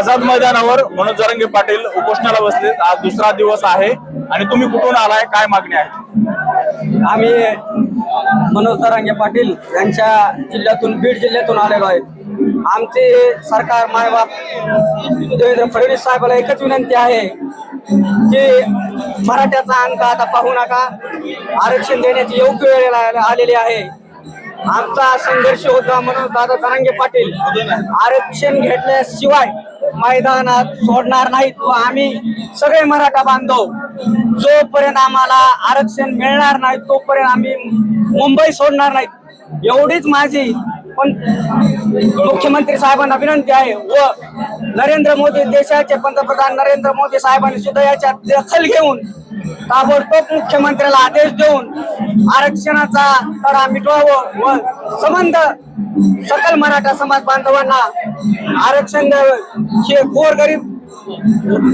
आझाद मैदानावर मनोज जरंगे पाटील उपोषणाला बसले आज दुसरा दिवस आहे. आणि तुम्ही कुठून आलाय? काय मागणी आहे? आम्ही मनोज तरांगे पाटील यांच्या जिल्ह्यातून बीड जिल्ह्यातून आलेलो आहे. आमचे सरकार मायबाप देवेंद्र फडणवीस साहेबाला एकच विनंती आहे की मराठ्याचा अंक आता पाहू नका. आरक्षण देण्याची योग्य वेळ आलेली आहे. आमचा संघर्ष होता म्हणून दादा तरंगे पाटील. आरक्षण घेतल्याशिवाय मैदानात सोडणार नाहीत. व आम्ही सगळे मराठा बांधव जोपर्यंत आम्हाला आरक्षण मिळणार नाही तोपर्यंत आम्ही मुंबई सोडणार नाहीत. एवढीच माझी पण मुख्यमंत्री साहेबांना विनंती आहे. व नरेंद्र मोदी देशाचे पंतप्रधान नरेंद्र मोदी साहेबांनी सुद्धा याच्यात दखल घेऊन ताबडतोब मुख्यमंत्र्याला आदेश देऊन आरक्षणाचा तडा मिटवावं व संबंध सकल मराठा समाज बांधवांना आरक्षण द्यावं. हे गोरगरीब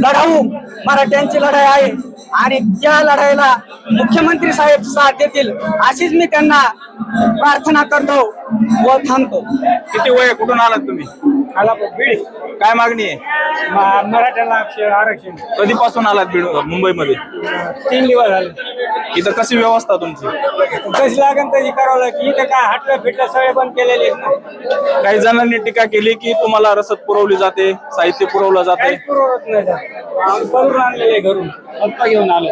लढाऊ मराठ्यांची लढाई आहे. आणि त्या लढाईला मुख्यमंत्री साहेब साथ देतील अशीच मी त्यांना प्रार्थना करतो. व थांबतो. किती वय आहे? कुठून आलात तुम्ही? बीड. काय मागणी आहे? मराठ्याला आरक्षण. कधीपासून आलात बीड मुंबईमध्ये? तीन दिवस झाले. इथं कशी व्यवस्था तुमची? कशी लागेल तशी करावं की इथं काय हटलं फिटलं सगळे बंद केलेले काही जणांनी टीका केली की तुम्हाला रसद पुरवली जाते साहित्य पुरवलं जाते. काहीच पुरवत नाही आणलेले घरून. घेऊन आलो.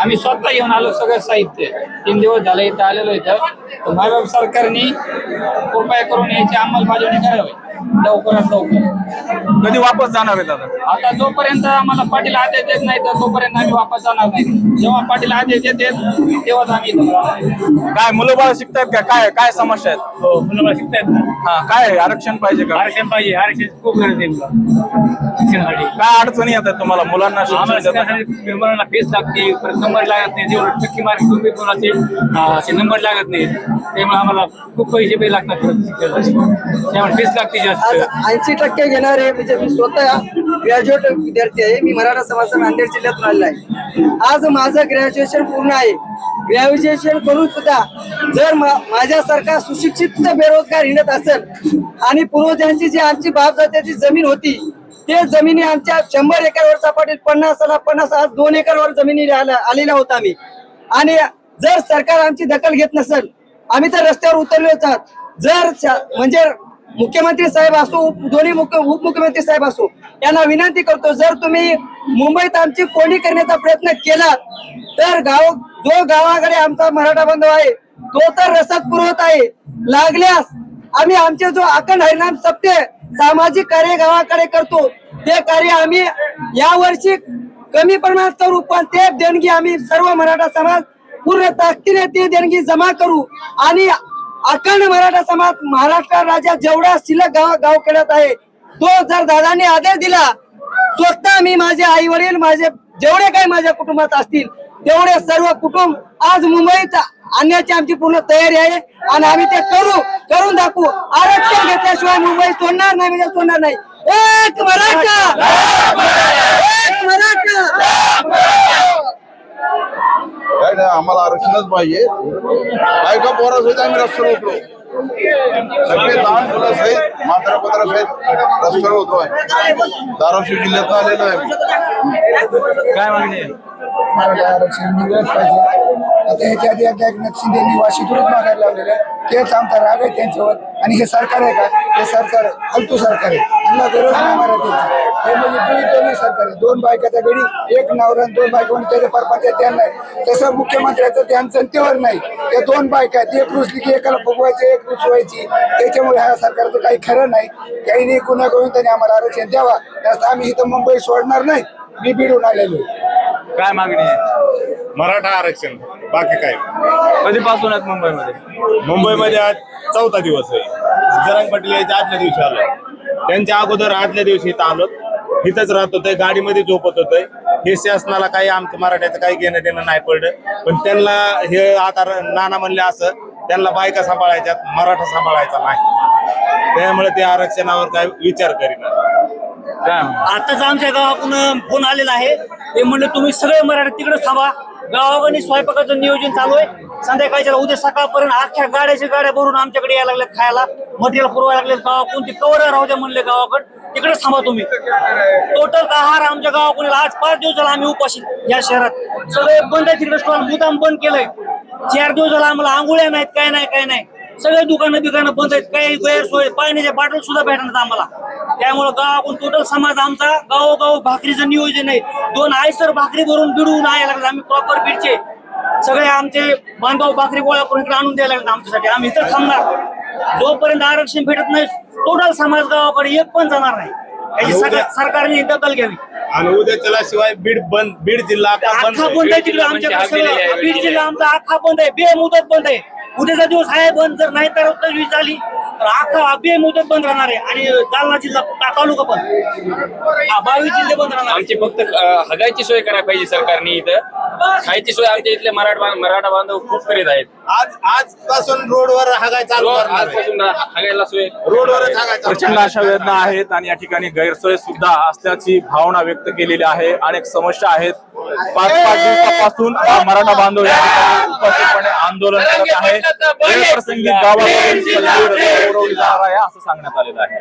आम्ही स्वतः घेऊन आलो सगळं साहित्य. तीन दिवस झाले इथं आलेलो इथं. तर सरकारने कृपया करून याची अंमलबजावणी करावी. लवकरात लवकर. कधी वापस जाणार आहेत आता? आता जोपर्यंत आम्हाला पाटील आदेश देत नाही तर तोपर्यंत आम्ही वापस जाणार नाही. जेव्हा पाटील आदेश देतात तेव्हाच आम्ही इथं राहणार. काय मुलं बाळ शिकतायत का? काय काय समस्या आहेत? हो मुलं शिकतायत ना. हा काय आहे? आरक्षण पाहिजे का? आरक्षण पाहिजे. आरक्षण खूप गरज आहे मुलं शिक्षणासाठी. काय अडचणी येतात तुम्हाला? मुलांना शिक्षण देताना? शिक्षणासाठी मुलांना फीस लागते परत नंबर लागत नाही. जेवढं टक्के मार्क तुम्ही कोणाचे असे नंबर लागत नाही. त्यामुळे आम्हाला खूप पैसे पे लागतात परत शिक्षणासाठी. त्यामुळे फीस लागते आज ऐंशी टक्के घेणारे म्हणजे मी स्वतः ग्रॅज्युएट विद्यार्थी आहे. मी मराठा समाजाचा नांदेड जिल्ह्यातून आलेला आहे. आज माझं ग्रॅज्युएशन पूर्ण आहे. ग्रॅज्युएशन करून सुद्धा जर माझ्यासारखा सुशिक्षित बेरोजगार हिंडत असेल आणि पूर्वजांची जी आमची बाप जात्याची जमीन होती ते जमिनी आमच्या शंभर एकरवर सपाटीत पन्नास पन्नास आज दोन एकरवर जमिनी आलेला होता आम्ही. आणि जर सरकार आमची दखल घेत नसेल आम्ही तर रस्त्यावर उतरले होतात. जर म्हणजे मुख्यमंत्री साहेब असो दोन्ही मुख्य उपमुख्यमंत्री साहेब असो यांना विनंती करतो जर तुम्ही मुंबईत आमची कोणी करण्याचा प्रयत्न केला तर गाव जो गावाकडे आमचा मराठा बांधव आहे तो तर रसद पुरवत आहे. लागल्यास आम्ही आमचे जो अखंड हरिनाम सप्ते सामाजिक कार्य गावाकडे करतो ते कार्य आम्ही या वर्षी कमी प्रमाणात करू पण ते देणगी आम्ही सर्व मराठा समाज पूर्ण ताकदीने ती देणगी जमा करू आणि अखंड मराठा समाज महाराष्ट्र राज्यात जेवढा शिल्लक गाव गाव खेळत आहे तो जर दादांनी आदेश दिला स्वतः मी माझे आई वडील माझे जेवढे काही माझ्या कुटुंबात असतील तेवढे सर्व कुटुंब आज मुंबईत आणण्याची आमची पूर्ण तयारी आहे आणि आम्ही ते करू करून दाखवू. आरक्षण घेतल्याशिवाय मुंबई सोडणार नाही म्हणजे सोडणार नाही. एक मराठा एक मराठा काय नाही आम्हाला आरक्षणच पाहिजे. बायका पोरा सहित आम्ही रस्त्यावर उतरो सगळे लहान मुलं सहित म्हातारा पत्रा सहित रस्त्यावर उतरोय धाराशिव जिल्ह्यात आलेलो आहे काय मागणी आहे? मराठा आरक्षण मिळत पाहिजे. आता ह्याच्या आधी एकनाथ शिंदेनी वाशीतूनच मागायला लावलेलं आहे तेच आमचा राग आहे त्यांच्यावर. आणि हे सरकार आहे का? हे सरकार फालतू सरकार आहे. त्यांना गरज नाही मराठीची. हे म्हणजे दोन्ही सरकार आहे. दोन बायकाच्या घडी एक नवरा आणि दोन बायका म्हणजे त्याच्या परपंचात ध्यान नाही. तसं मुख्यमंत्र्याचं ध्यान जनतेवर नाही. त्या दोन बायका आहेत. एक रुसली की एकाला फुगवायची एक रुसवायची. त्याच्यामुळे ह्या सरकारचं काही खरं नाही. काही कुणा करून त्यांनी आम्हाला आरक्षण द्यावा. त्यात आम्ही इथं मुंबई सोडणार नाही. मी बिडून आलेलो आहे. काय मागणी आहे? मराठा आरक्षण. बाकी काय? कधीपासून आहेत मुंबईमध्ये? मुंबईमध्ये आज चौथा दिवस आहे. जरंग पाटील यायच्या आदल्या दिवशी आलो. त्यांच्या अगोदर आदल्या दिवशी इथं आलो. इथंच राहत होतोय गाडीमध्ये झोपत होतोय. हे शासनाला काही आमचं मराठ्याचं काही घेणं देणं नाही पडलं. पण त्यांना हे आता र- नाना म्हणले असं त्यांना बायका सांभाळायच्यात मराठा सांभाळायचा नाही. त्यामुळे ते आरक्षणावर काय विचार करीना. काय आताच आमच्या गावाकडून फोन आलेला आहे. ते म्हणले तुम्ही सगळे मराठी तिकडे थांबा. गावाकडे स्वयंपाकाचं नियोजन चालू आहे. संध्याकाळच्या उद्या सकाळपर्यंत अख्ख्या गाड्याच्या गाड्या भरून आमच्याकडे यायला लागल्या खायला. मटेरियल पुरवायला लागले गावा कोणती कवर राहू द्या म्हणले गावाकडे. तिकडे थांबा तुम्ही. टोटल आहार आमच्या गावाकडे आज पाच दिवस झाला आम्ही उपाशी या शहरात. सगळे बंद आहे तिकडे. स्टॉल मुदाम बंद केलंय. चार दिवस झाला आम्हाला आंघोळ्या नाहीत काय नाही काय नाही. सगळे दुकानं बिकानं बंद आहेत. काही गैरसोय पाण्याच्या बाटल सुद्धा भेटणार आम्हाला. त्यामुळे गावाकडून टोटल समाज आमचा गावोगाव भाकरीचं नियोजन आहे. दोन आयसर भाकरी भरून बिडून यायला लागले. आम्ही प्रॉपर बीडचे. सगळे आमचे बांधव भाकरी गोळा करून इकडे आणून द्यायला लागले आमच्यासाठी. आम्ही इथं थांबणार. जोपर्यंत आरक्षण भेटत नाही टोटल समाज गावाकडे एक पण जाणार नाही. याची सगळ्या सरकारने दखल घ्यावी. आणि उद्या त्याशिवाय बीड बंद बीड जिल्हा आता बंद अख्खा आहे. बंद आहे तिकडे आमच्याकडे सगळं. बीड जिल्हा आमचा अख्खा बंद आहे. बेमुदत बंद आहे. उद्याचा दिवस आहे बंद. जर नाही तर तजवीज झाली तर अख्खा बेमुदत बंद राहणार आहे. आणि जालना जिल्हा तालुका पण. हा, बावीस जिल्हे बंद राहणार. आमची फक्त अं, हगायची सोय करायला पाहिजे सरकारने इथं. खायची सोय आमच्या इथले मराठा मराठा बांधव खूप करीत आहेत. आज आजपासून रोडवर हागाय चालू करणार आहे. आजपासून हगायला सोय. रोडवरच हागाय चालू प्रचंड अशा वेदना आहेत आणि या ठिकाणी गैरसोय सुद्धा असल्याची भावना व्यक्त केलेली आहे. अनेक समस्या आहेत. पाच पाच दिवसापासून मराठा बांधव या ठिकाणी उपस्थितपणे आंदोलन करत आहे. वेळप्रसंगी गावाकडून असं सांगण्यात आलेलं आहे.